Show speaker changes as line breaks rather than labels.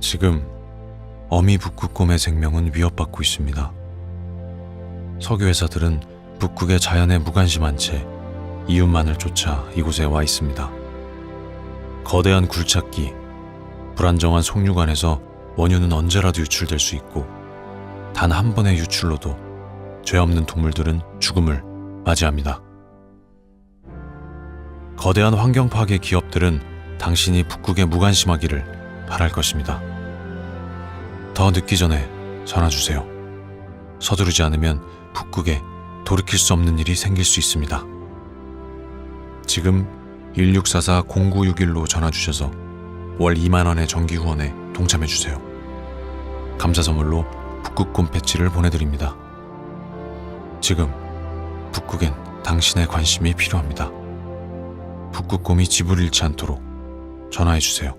지금 어미 북극곰의 생명은 위협받고 있습니다. 석유 회사들은 북극의 자연에 무관심한 채 이웃만을 쫓아 이곳에 와 있습니다. 거대한 굴착기, 불안정한 속류관에서 원유는 언제라도 유출될 수 있고 단 한 번의 유출로도 죄 없는 동물들은 죽음을 맞이합니다. 거대한 환경 파괴 기업들은 당신이 북극에 무관심하기를 바랄 것입니다. 더 늦기 전에 전화 주세요. 서두르지 않으면 북극에 돌이킬 수 없는 일이 생길 수 있습니다. 지금 1644-0961로 전화 주셔서 월 2만 원의 정기 후원에 동참해 주세요. 감사 선물로 북극곰 패치를 보내드립니다. 지금 북극엔 당신의 관심이 필요합니다. 북극곰이 집을 잃지 않도록 전화해 주세요.